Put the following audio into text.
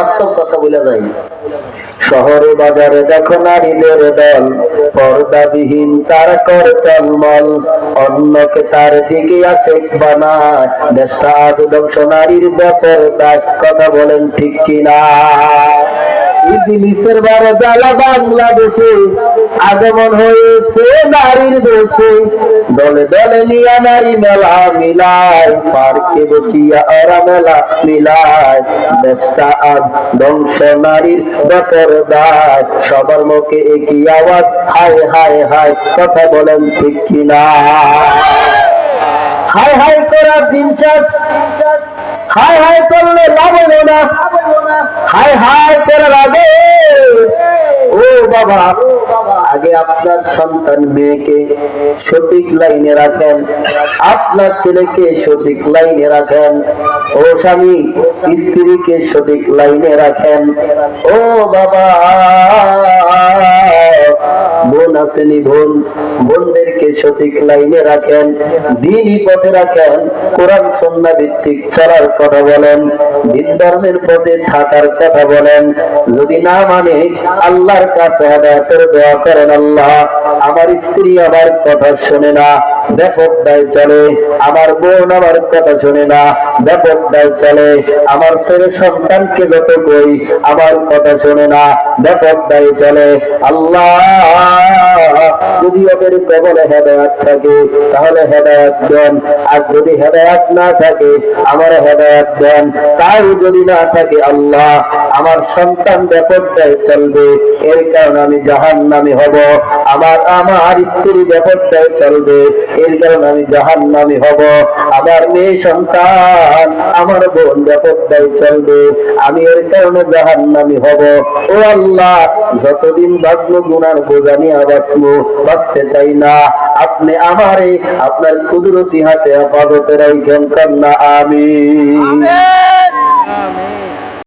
বাস্তব কথা বলে যাই। শহরে বাজারে দেখো নারীদের দল, পর্দাবিহীন তার কর চলমল, অন্যকে তার দিকে আসে বানায়। দেশটা নারীর ব্যাপার কথা বলেন ঠিক কিনা। ইবলিসের বড় জ্বালা বাংলাদেশে, আগমন হয়েছে নারীর দোষে দলে দলে নিয়া নারী মেলা মিলায়, পার্কে বসিয়া ওরা মেলা মিলায়। দেশটা আজ ধ্বংস নারীর ব্যাপার দায়। সবার মুখে একই আওয়াজ, হায় হায় হায়, কথা বলেন ঠিক কিনা? হায় হায় করার দিন শেষ। হায় হায় করলে লাভ না। করার আগে ও বাবা আগে আপনার সন্তান মেয়েকে সঠিক লাইনে রাখেন, আপনার ছেলেকে সঠিক লাইনে রাখেন, ও স্বামী, স্ত্রীকে সঠিক লাইনে রাখেন। ও বাবা, বোন আসেনি বোন? বোনদেরকে সঠিক লাইনে রাখেন, দিনই পথে রাখেন, কোরআন সন্না ভিত্তিক চলার কথা বলেন, দিন ধর্মের পথে থাকার কথা বলেন। যদি না মানে আল্লাহর কাছে হেদায়তের দোয়া করেন আল্লাহ, আমার স্ত্রী আমার কথা শোনে না, ব্যাপক দায় চলে। আমার বোন আমার কথা শোনে না, ব্যাপক দায় চলে। আমার ছেলে সন্তানকে যত কই, আমার কথা শোনে না, ব্যাপক দায় চলে। আল্লাহ, যদি ওদের কবলে হেদায়াত থাকে, তাহলে হেদায়াত দেন। আর যদি হেদায়াত না থাকে, আমার হেদায়াত দেন। তাই যদি না থাকে, আল্লাহ আমার সন্তান ব্যাপক চলবে। এর কারণে আমি জাহান নামে হব। আমার আমার স্ত্রী ব্যাপক দায় চলবে। এর কারণে আমি জাহান নামে হব। আমার মেয়ে সন্তান, আমার বোন ব্যাপক চলবে। আমি এর কারণে জাহান নামে হব। ও আল্লাহ যতদিন বাঁচবো গুনার বোঝা নিয়ে বাঁচবো বাঁচতে চাই না। আপনি আমারে আপনার কুদরতি হাতে আপাতত রাইখেন কান্না আমি আমেন।